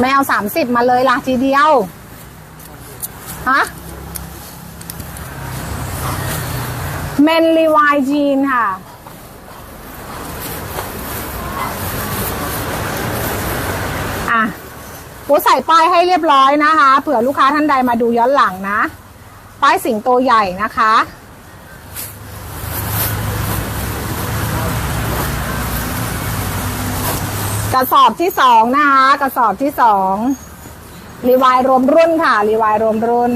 ไม่เอาสามสิบมาเลยล่ะทีเดียว ฮะ เมนรีวายจีนค่ะ อะปูใส่ป้ายให้เรียบร้อยนะคะ เผื่อลูกค้าท่านใดมาดูย้อนหลังนะ ป้ายสิงโตใหญ่นะคะ กระสอบที่สองนะคะกระสอบที่สองรีวายรวมรุ่นค่ะ รีวายรวมรุ่น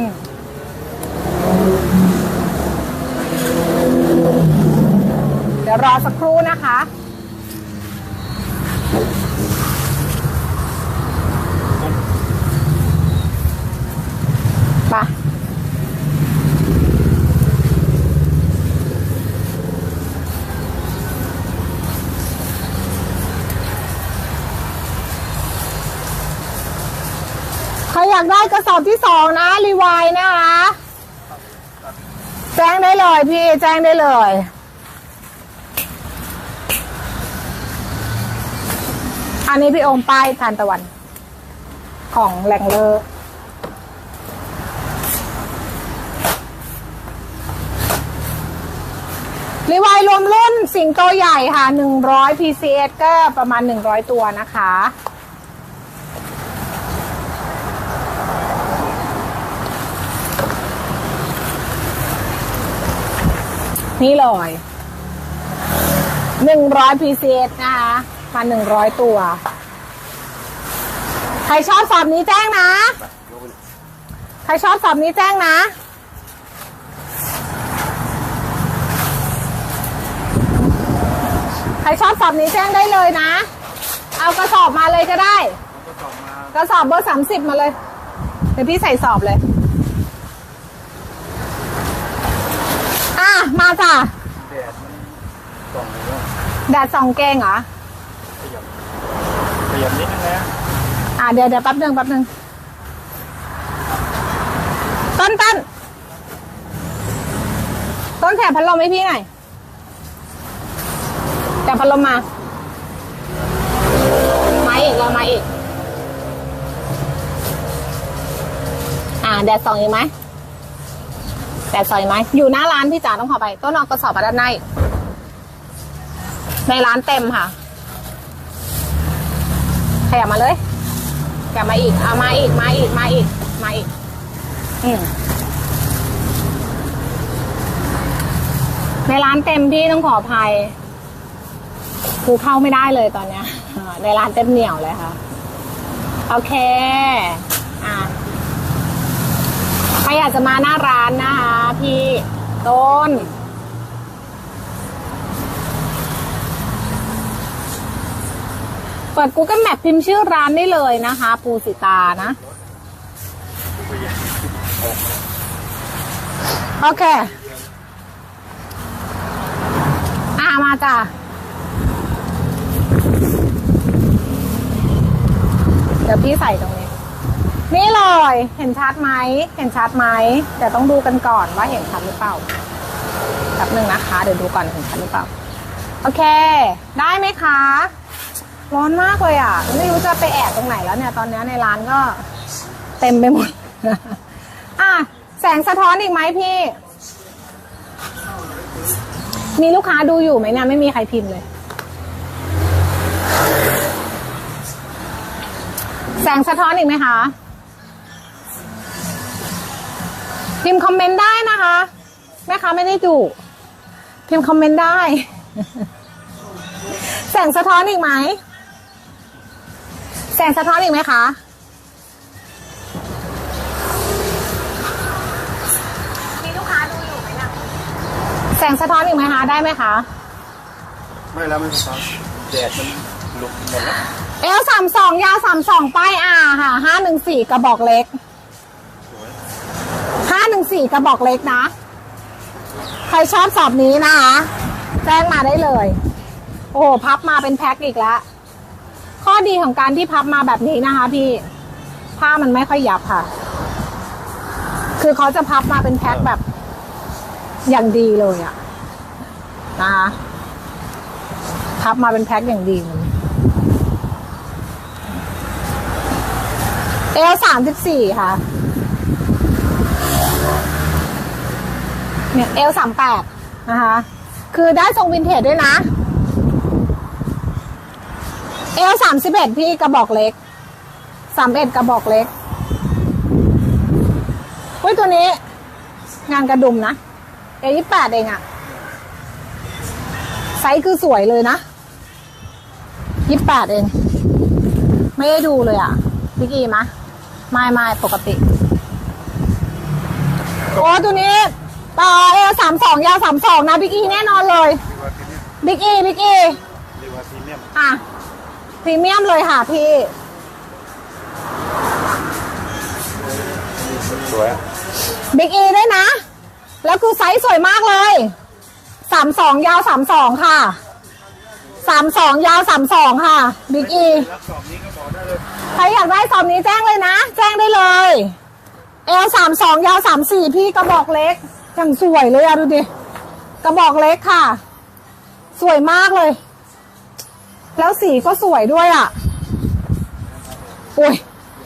เดี๋ยวรอสักครู่นะคะากได้กระสอบที่สองนะรีวายนะคะแจ้งได้เลยพี่แจ้งได้เลยอันนี้พี่โอมป้ายทานตะวัน ของแหลงเลอร์รีวายรวมรุ่นสิงโตใหญ่ค่ะ 100 PCS ก็ประมาณ 100 ตัวนะคะ นี่เลยหนึ่งร้อยพีเนะคะมาหนึ่งร้อยตัว ใครชอบสอบนี้แจ้งนะ ใครชอบสอบนี้แจ้งนะใครชอบสอบนี้แจ้งได้เลยนะ เอากระสอบมาเลยก็ได้ กระสอบเบอร์สามสิบมาเลย เดี๋ยวพี่ใส่สอบเลย อะ มาจ้ะแดดมันส่องเลยว่าแดดส่องเกงเหรอขยับขยับนิดนึงนะอะเดี๋ยวเดี๋ยวแป๊บหนึ่งแป๊บหนึ่งต้นต้นต้นแถบพัดลมให้พี่หน่อยแถบพัดลมมามาอีกแล้วมาอีก อ่าแดดส่องอีกไหม แดดส่องอีกไหมอยู่หน้าร้านพี่จ๋าต้องขอไป ต้นเอากระสอบมาด้านใน ในร้านเต็มค่ะ ขยับมาเลยกลับมาอีกเอามาอีก มาอีก มาอีก มาอีก อืมในร้านเต็มที่ต้องขออภัยคูเข้าไม่ได้เลยตอนเนี้ยในร้านเต็มเหนียวเลยค่ะ โอเค รอยากจะมาหน้าร้านนะคะพี่ต้น เปิด Google Map พิมพ์ชื่อร้านได้เลยนะคะ ปูสิตานะ โอเค อ่ามาจ้ะเดี๋ยวพี่ใส่ตรงนี้ นี่เลยเห็นชัดไหมเห็นชัดไหมเดี๋ยวต้องดูกันก่อนว่าเห็นชัดหรือเปล่าแป๊บหนึ่งนะคะ เดี๋ยวดูก่อนเห็นชัดหรือเปล่า โอเค ได้ไหมคะ ร้อนมากเลยอะ ไม่รู้จะไปแอบตรงไหนแล้วเนี่ยตอนนี้ในร้านก็เต็มไปหมดอะแสงสะท้อนอีกไหมพี่ มีลูกค้าดูอยู่ไหมเนี่ยไม่มีใครพิมพ์เลย แสงสะท้อนอีกไหมคะ พิมพ์คอมเมนต์ได้นะคะแม่ค้าไม่ได้ดุพิมพ์คอมเมนต์ได้ แสงสะท้อนอีกไหม แสงสะท้อนอีกไหมคะมีลูกค้าดูอยู่ไหมนะแสงสะท้อนอีกไหมคะได้ไหมคะไม่แล้วไม่พอแดดมันหลุดหมดแล้วเอลสามสองยาวสามสองป้ายอาค่ะห้าหนึ่งสี่กระบอกเล็ก หนึ่งสี่กระบอกเล็กนะ ใครชอบสอบนี้นะคะ แจ้งมาได้เลย โอ้โหพับมาเป็นแพ็คอีกแล้ว ข้อดีของการที่พับมาแบบนี้นะคะพี่ ผ้ามันไม่ค่อยหยับค่ะ คือเขาจะพับมาเป็นแพ็คแบบ อย่างดีเลยอะนะคะพับมาเป็นแพ็คอย่างดีเลยเอลสามสิบสี่ค่ะ เนี่ย L สามแปดนะคะ คือได้ทรงวินเทจด้วยนะ L สามสิบเอ็ดพี่กระบอกเล็กสามเอ็ดกระบอกเล็กเฮ้ยตัวนี้ งานกระดุมนะ L ยี่แปดเองอะไซส์คือสวยเลยนะยี่แปดเอง ไม่ได้ดูเลยอะพี่กีมะไม่ไม่ปกติ โอ้ตัวนี้ ต่อเอสามสองยาวสามสองนะบิ๊กอีแน่นอนเลย รีวาพรีเมียมบิ๊กอีบิ๊กอีรีวาพรีเมียมอะพรีเมียมเลยค่ะพี่ สวยอะบิ๊กอีด้วยนะ แล้วคือไซส์สวยมากเลย สามสองยาวสามสองค่ะ สามสองยาวสามสองค่ะ บิ๊กอี รับสอบนี้ก็บอกได้เลยใครอยากได้สอบนี้แจ้งเลยนะ แจ้งได้เลยเอลสามสองยาวสามสี่พี่กระบอกเล็ก อย่างสวยเลยอะดูดิ กระบอกเล็กค่ะ สวยมากเลย แล้วสีก็สวยด้วยอะโอ้ย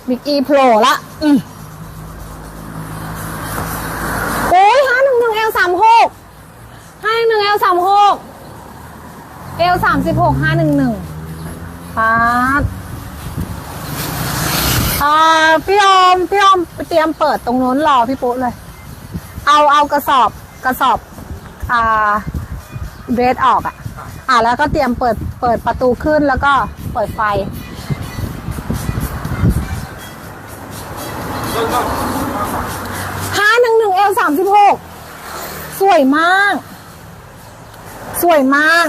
บิ๊กอีโผล่ละ อืมโอ้ยห้าหนึ่งหนึ่งเอลสามหกห้าหนึ่งเอลสามหกเอลสามสิบหกห้าหนึ่งหนึ่งพาดอ่าพี่อมพี่อมไปเตรียมเปิดตรงนู้นรอพี่ปุ๊เลย เอาเอากระสอบกระสอบอ่าเบสออกอะ อ่าแล้วก็เตรียมเปิดเปิดประตูขึ้นแล้วก็เปิดไฟห้าหนึ่งหนึ่งเอลสามสิบหกสวยมาก สวยมาก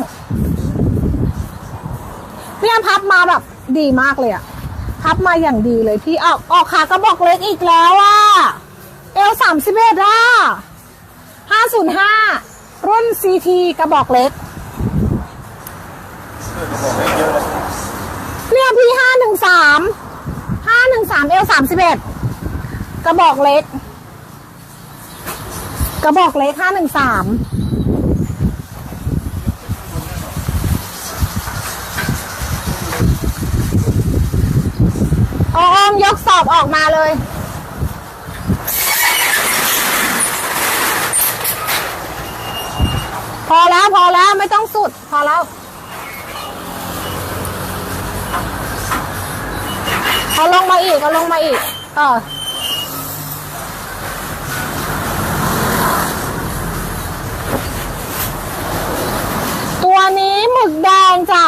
พี่อันพับมาแบบดีมากเลยอะพับมาอย่างดีเลยพี่ออกออกขากระบอกเล็กอีกแล้วอะ เอลสามสิบเอ็ดอะห้าศูนย์ห้ารุ่นซีทีกระบอกเล็กเออก็บอกได้เยอะเลยเนี่ยพี่ห้าหนึ่งสามห้าหนึ่งสามเอลสามสิบเอ็ดกระบอกเล็ก กระบอกเล็กห้าหนึ่งสามออมยกสอบออกมาเลย พอ แล้วพอแล้วไม่ต้องสุด พอแล้ว เอาลงมาอีก เอาลงมาอีก เออตัวนี้หมึกแดงจ้ะ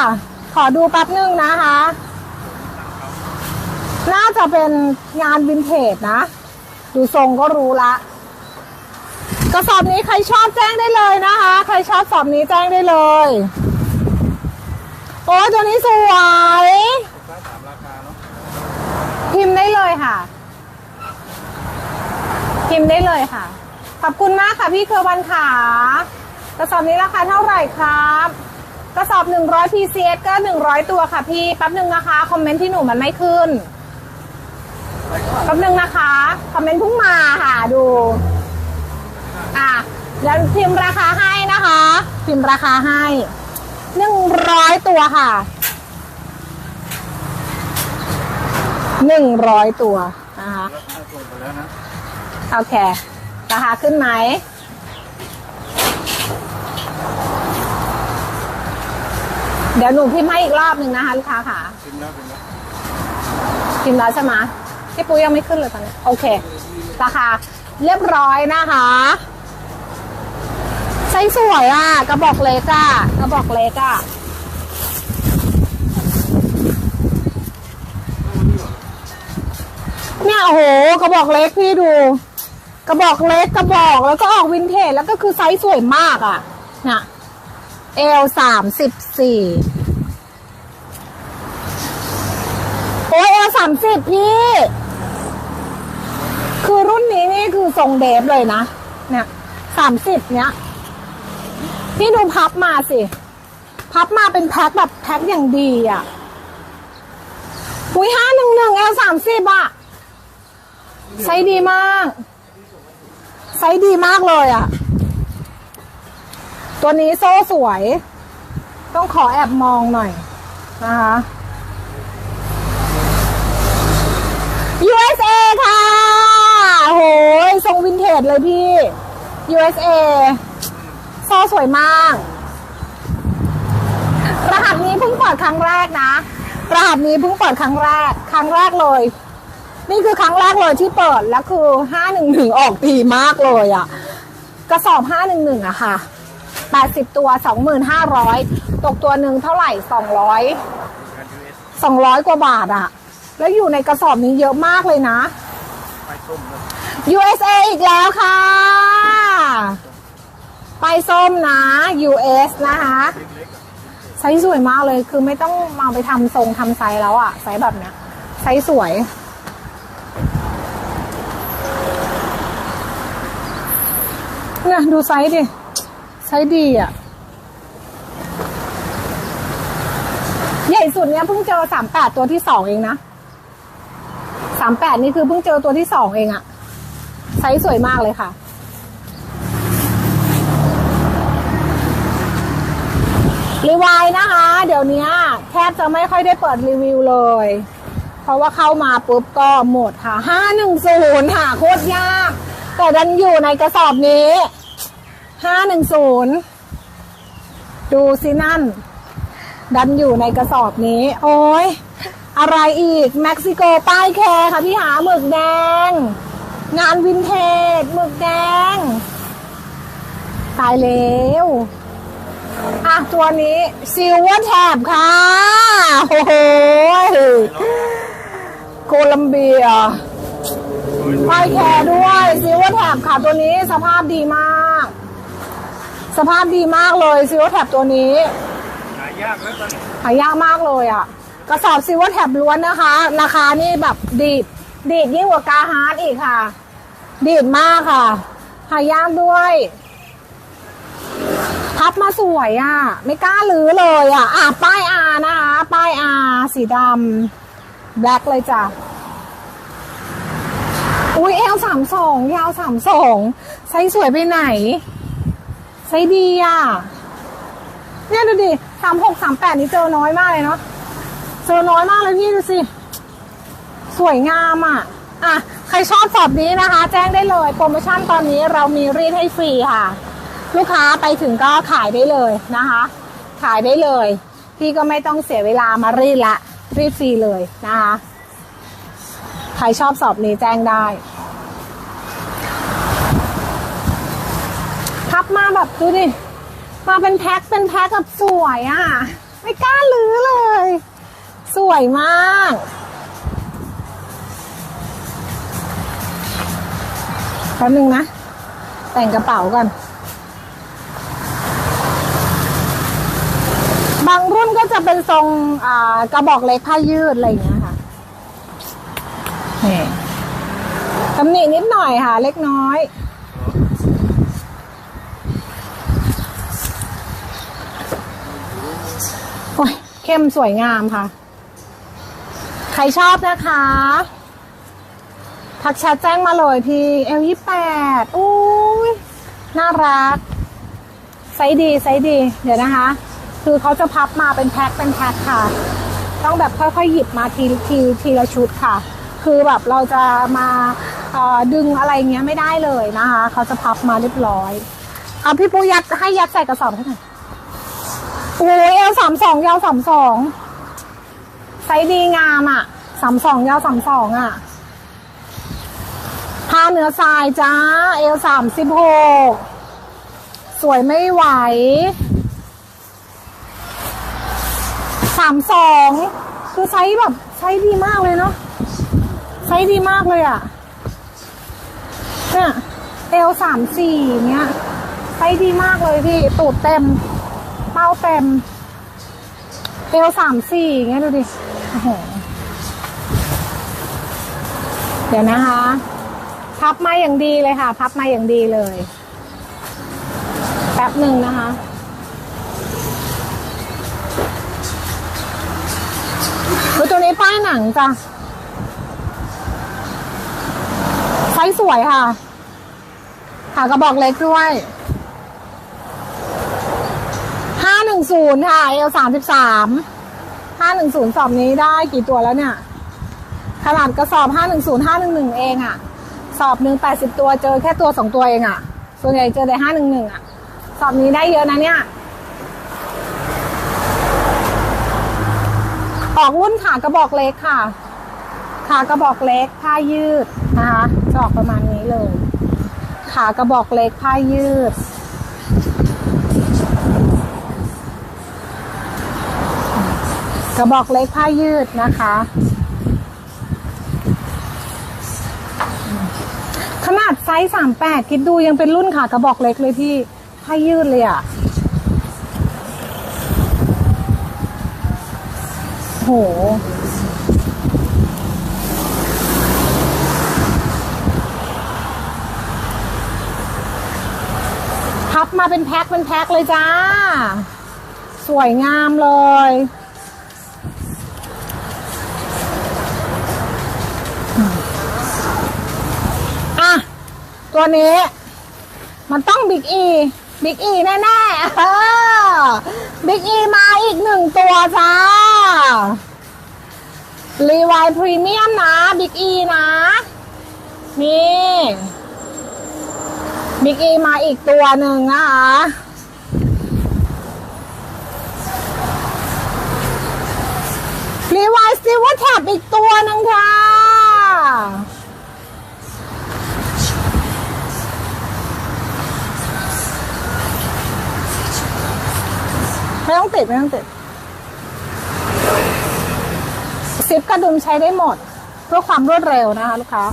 ขอดูแป๊บนึงนะคะ น่าจะเป็นงานวินเทจนะ ดูทรงก็รู้ละ กระสอบนี้ใครชอบแจ้งได้เลยนะคะ ใครชอบสอบนี้แจ้งได้เลย โอ้ตัวนี้สวยพิมพ์ได้เลยค่ะ พิมพ์ได้เลยค่ะ ขอบคุณมากค่ะพี่เคอรือวันขากระสอบนี้ราคาเท่าไหร่ครับกระสอบ 100 PCS ก็ 100 ตัวค่ะพี่ แป๊บหนึ่งนะคะ คอมเมนต์ที่หนูมันไม่ขึ้น แป๊บหนึ่งนะคะ คอมเมนต์พิ่งมาค่ะดู อะเดี๋ยวพิมพ์ราคาให้นะคะ พิมพ์ราคาให้100ตัวค่ะหนึ่งร้อยตัวนะคะราคาส่งไปแล้วนะโอเค ราคาขึ้นไหมเดี๋ยวหนูพิมพ์ให้อีกรอบหนึ่งนะคะลูกค้าค่ะพิมพ์แล้วพิมพ์แล้วพิมพ์แล้วใช่ไหมพี่ปุ้ยยังไม่ขึ้นเลยตอนนี้ โอเค ราคาเรียบร้อยนะคะไซ ส์สวยอะ กระบอกเล็กอะ กระบอกเล็กอะ เนี่ยโอ้โห กระบอกเล็กพี่ดู กระบอกเล็กกระบอกแล้วก็ออกวินเทจแล้วก็คือไซส์สวยมากอะเนี่ยเอลสามสิบสี่โอ้ยเอลสามสิบพี่ คือรุ่นนี้นี่คือทรงเดฟเลยนะ เนี่ยสามสิบเนี้ย พี่ดูพับมาสิ พับมาเป็นแพ็คแบบแพ็คอย่างดีอะหุยห้าหนึ่งหนึ่งเอลสามสิบอะไซส์ดีมากไซส์ดีมากเลยอะ่ะ ตัวนี้โซ่สวย ต้องขอแอบมองหน่อยนะคะ USA ค่ะ โห่ทรงวินเทจเลยพี่ USA โซ่สวยมาก รหัสนี้เพิ่งเปิดครั้งแรกนะ รหัสนี้เพิ่งเปิดครั้งแรก ครั้งแรกเลย นี่คือครั้งแรกเลยที่เปิดแล้วคือห้าหนึ่งหนึ่งออกดีมากเลยอะ่ะ กระสอบห้าหนึ่งหนึ่งอะค่ะแปดสิบตัวสองหมื่นห้าร้อยตกตัวหนึ่งเท่าไหร่สองร้อยงาน US สองร้อยกว่าบาทอะแล้วอยู่ในกระสอบนี้เยอะมากเลยนะไปส้มนะ USA อีกแล้วค่ะ ไปส้มนะ US นะคะไซส์สวยมากเลยคือไม่ต้องมาไปทำทรงทำไซส์แล้วอะไซส์แบบเนี้ยไซส์สวย เนี่ยดูไซส์ดิ ไซส์ดีอะใหญ่สุดเนี้ยเพิ่งเจอสามแปดตัวที่สองเองนะสามแปดนี่คือเพิ่งเจอตัวที่สองเองอะไซส์สวยมากเลยค่ะ รีวายนะคะ เดี๋ยวนี้แทบจะไม่ค่อยได้เปิดรีวิวเลย เพราะว่าเข้ามาปุ๊บก็หมดค่ะห้าหนึ่งศูนย์ค่ะโคตรยาก แต่ดันอยู่ในกระสอบนี้ห้าหนึ่งศูนย์ดูสินั่น ดันอยู่ในกระสอบนี้ โอ้ยอะไรอีก เม็กซิโกป้ายแคร์ค่ะพี่หาหมึกแดง งานวินเทจหมึกแดง ตายแล้ว อะตัวนี้ซิลเวอร์แท็บค่ะโอ้โหโคลัมเบียป้ายแคร์ด้วยซิลเวอร์แท็บค่ะตัวนี้สภาพดีมาก สภาพดีมากเลยซิลเวอร์แท็บตัวนี้ หายากแล้วตอนนี้หายากมากเลยอะ กระสอบซิลเวอร์แท็บล้วนนะคะ ราคานี่แบบดีดดีดยิ่งกว่ากาฮาร์ดอีกค่ะ ดีดมากค่ะ หายากด้วย พับมาสวยอะ ไม่กล้าลื้อเลยอะ อะป้ายอานะคะ ป้ายอาสีดำแบล็คเลยจ้ะอุ้ยเอลสามสองยาวสามสองไซส์สวยไปไหน ไซส์ดีอะ เนี่ยดูดิสามหกสามแปดนี่เจอน้อยมากเลยเนาะเจอน้อยมากเลยพี่ดูสิ สวยงามอะ อะ ใครชอบสอบนี้นะคะ แจ้งได้เลย โปรโมชั่นตอนนี้เรามีรีดให้ฟรีค่ะ ลูกค้าไปถึงก็ขายได้เลยนะคะ ขายได้เลย พี่ก็ไม่ต้องเสียเวลามารีดละรีดฟรีเลยนะคะใครชอบสอบนี้แจ้งได้พับมาแบบดูดิมาเป็นแพ็คเป็นแพ็คแบบสวยอะ่ะ ไม่กล้าลื้อเลย สวยมากแป๊บนึงนะ แต่งกระเป๋าก่อน บางรุ่นก็จะเป็นทรงอ่ากระบอกเล็กผ้ายืดอะไรอย่างเงี้ยค่ะนี่ตำหนินิดหน่อยค่ะ เล็กน้อย โอ้ย เข้มสวยงามค่ะ ใครชอบนะคะทักแชทแจ้งมาเลยพี่เอลยี่แปดอุ้ยน่ารักไซส์ดีไซส์ดี เดี๋ยวนะคะ คือเขาจะพับมาเป็นแพ็คเป็นแพ็คค่ะ ต้องแบบค่อยๆหยิบมาทีทีทีละชุดค่ะ คือแบบเราจะมาดึงอะไรเงี้ยไม่ได้เลยนะคะเขาจะพับมาเรียบร้อยเอาพี่ปูยัดให้ยัดใส่กระสอบให้หน่อยโอ้ยเอลสามสองยาวสามสองไซส์ดีงามอะสามสองยาวสามสองอะผ้าเนื้อทรายจ้าเอลสามสิบหกสวยไม่ไหว สามสองคือไซส์แบบไซส์ดีมากเลยเนาะไซส์ดีมากเลยอะเนี่ยเอลสามสี่เนี้ยไซส์ดีมากเลยพี่ ตูดเต็ม เป้าเต็มเอวสามสี่เงี้ยดูดิโอ้โหเดี๋ยวนะคะ พับมาอย่างดีเลยค่ะ พับมาอย่างดีเลย แป๊บหนึ่งนะคะ ดูตัวนี้ป้ายหนังจ้ะไซส์สวยค่ะขากระบอกเล็กด้วยห้าหนึ่งศูนย์ค่ะเอลสามสิบสามห้าหนึ่งศูนย์สอบนี้ได้กี่ตัวแล้วเนี่ย ขนาดกระสอบห้าหนึ่งศูนย์ห้าหนึ่งหนึ่งเองอะสอบหนึ่งแปดสิบตัวเจอแค่ตัวสองตัวเองอะส่วนใหญ่เจอแต่ห้าหนึ่งหนึ่งอะสอบนี้ได้เยอะนะเนี่ย ออกรุ่นขากระบอกเล็กค่ะ ขากระบอกเล็กผ้ายืดนะคะจะออกประมาณนี้เลย ขากระบอกเล็กผ้ายืด กระบอกเล็กผ้ายืดนะคะขนาดไซส์สามแปดคิดดูยังเป็นรุ่นขากระบอกเล็กเลยพี่ผ้ายืดเลยอะ่ะ ห พับมาเป็นแพ็คเป็นแพ็คเลยจ้า สวยงามเลยอะตัวนี้ มันต้องบิ๊กอีบิ๊กอีแน่ๆบิ๊กอีมาอีกหนึ่งตัวจ้า รีไวพรีเมียมนะบิ๊กอีนะ นี่บิ๊กอีมาอีกตัวหนึ่งนะคะรีไวซิลเวอร์แท็บอีกตัวหนึ่งค่ะ ไม่ต้องติด ไม่ต้องติด ซิปกระดุมใช้ได้หมด เพื่อความรวดเร็วนะคะลูกค้า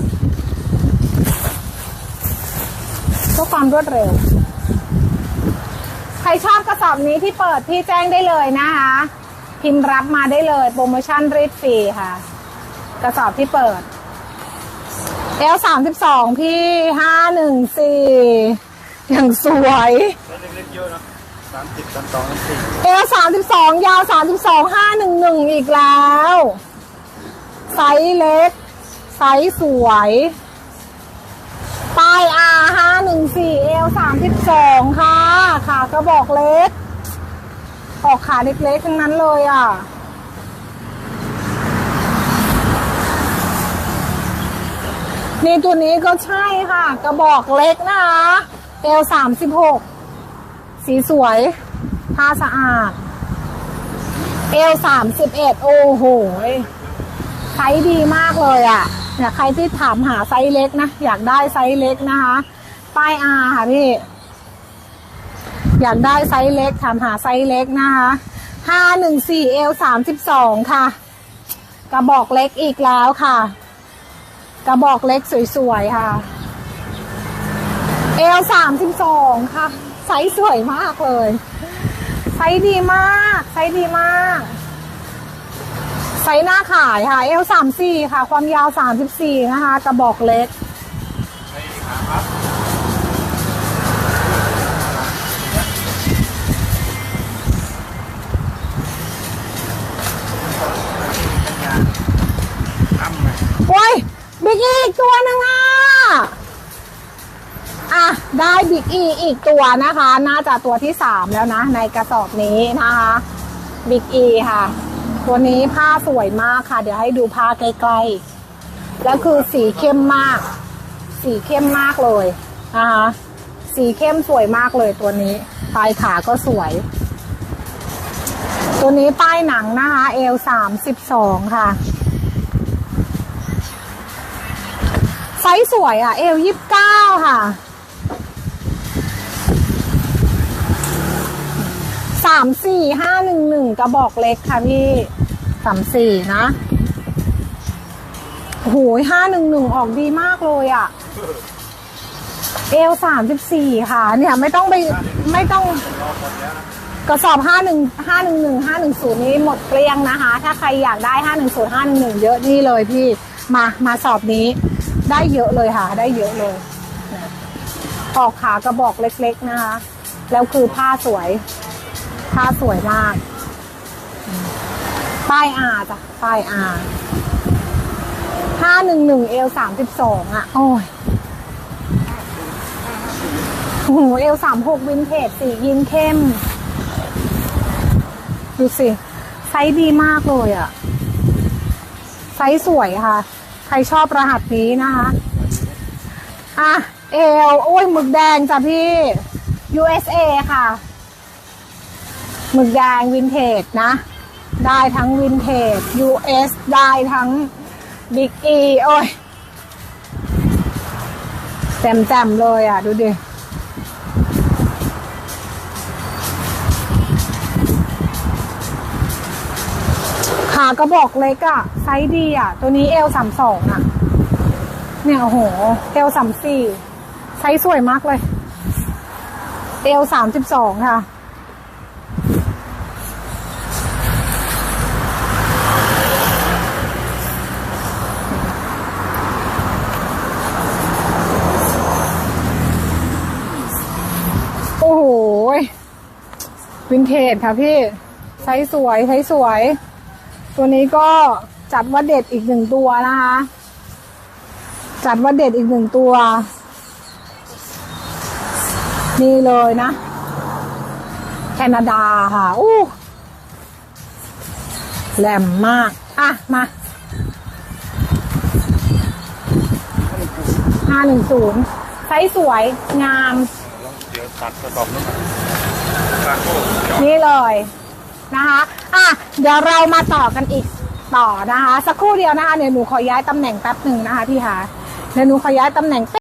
เพื่อความรวดเร็ว ใครชอบกระสอบนี้ที่เปิดพี่แจ้งได้เลยนะคะ พิมพ์รับมาได้เลย โปรโมชั่นรีดฟรีค่ะ กระสอบที่เปิด L สามสิบสองพี่ห้าหนึ่งสี่อย่างสวยแล้วเล็กๆเยอะนะสามสิบสามสองสามสี่เอลสามสิบสองยาวสามสิบสองห้าหนึ่งหนึ่งอีกแล้ว ไซส์เล็ก ไซส์สวยป้ายอาห้าหนึ่งสี่เอลสามสิบสองค่ะขากระบอกเล็ก ออกขาเล็กๆทั้งนั้นเลยอะ นี่ตัวนี้ก็ใช่ค่ะ กระบอกเล็กนะคะเอลสามสิบหกสีสวยผ้าสะอาดเอลสามสิบเอ็ดโอ้โห ไซส์ดีมากเลยอะ่ะเนี่ยใครที่ถามหาไซส์เล็กนะ อยากได้ไซส์เล็กนะคะ ป้ายอาค่ะพี่ อยากได้ไซส์เล็ก ถามหาไซส์เล็กนะคะห้าหนึ่งสี่เอลสามสิบสองค่ะ กระบอกเล็กอีกแล้วค่ะ กระบอกเล็กสวยๆค่ะเอลสามสิบสองค่ะ ไซส์สวยมากเลย ไซส์ดีมาก ไซส์ดีมาก ไซส์หน้าขายค่ะ เอลสามสี่ค่ะ ความยาวสามสิบสี่นะคะ กระบอกเล็กโอ้ยบิ๊กอีกตัวนึงอะ อะ ได้บิ๊กอีอีกตัวนะคะ น่าจะตัวที่สามแล้วนะ ในกระสอบนี้นะคะ บิ๊กอีค่ะ วนี้ผ้าสวยมากค่ะ เดี๋ยวให้ดูผ้าใกล้ๆ แล้วคือสีเข้มมาก สีเข้มมากเลยนะคะสีเข้มสวยมากเลยตัวนี้ปลายขาก็สวย ตัวนี้ป้ายหนังนะคะเอลสามสิบสองค่ะไซส์สวยอะ เอลยี่สิบเก้าค่ะ สามสี่ห้าหนึ่งหนึ่งกระบอกเล็กค่ะพี่สามสี่นะโอ้โหห้าหนึ่งหนึ่งออกดีมากเลยอะ เอลสามสิบสี่ค่ะ เนี่ยไม่ต้องไปไม่ต้องกระสอบห้าหนึ่งห้าหนึ่งหนึ่งห้าหนึ่งศูนย์นี้หมดเกลี้ยงนะคะ ถ้าใครอยากได้ห้าหนึ่งศูนย์ห้าหนึ่งหนึ่งเยอะนี่เลยพี่มามาสอบนี้ ได้เยอะเลยค่ะ ได้เยอะเลยออกขากระบอกเล็กๆนะคะ แล้วคือผ้าสวย ผ้าสวยมากอืมป้ายอาจ้ะ ป้ายอาห้าหนึ่งหนึ่งเอลสามสิบสองอะ โอ้ยโอ้โหเอลสามหกวินเทจสียินเข้ม ดูสิ ไซส์ดีมากเลยอะ่ะ ไซส์สวยค่ะ ใครชอบรหัสนี้นะคะ อะ เอลโอ้ยหมึกแดงจ้ะพี่ USA ค่ะ หมึกแดงวินเทจนะ ได้ทั้งวินเทจ US ได้ทั้ง Big E โอ้ยแจ่มๆเลยอะ ดูดิขากระบอกเล็กอะไซส์ดีอะตัวนี้เอลสามสองอะเนี่ยโอ้โหเอลสามสี่ไซส์สวยมากเลยเอลสามสิบสองค่ะ โอ้โห วินเทจค่ะพี่ไซส์สวยไซส์สวย ตัวนี้ก็จัดว่าเด็ดอีกหนึ่งตัวนะคะ จัดว่าเด็ดอีกหนึ่งตัว นี่เลยนะ แคนาดาค่ะอู้แหลมมาก อะ มาห้าหนึ่งศูนย์ไซส์สวยงาม เดี๋ยวตัดกระสอบนู้ นี่เลยนะคะอะเดี๋ยวเรามาต่อกันอีกต่อนะคะ สักครู่เดียวนะคะเดี๋ยวหนูขอย้ายตำแหน่งแป๊บหนึ่งนะคะพี่คะเดี๋ยวหนูขอย้ายตำแหน่ง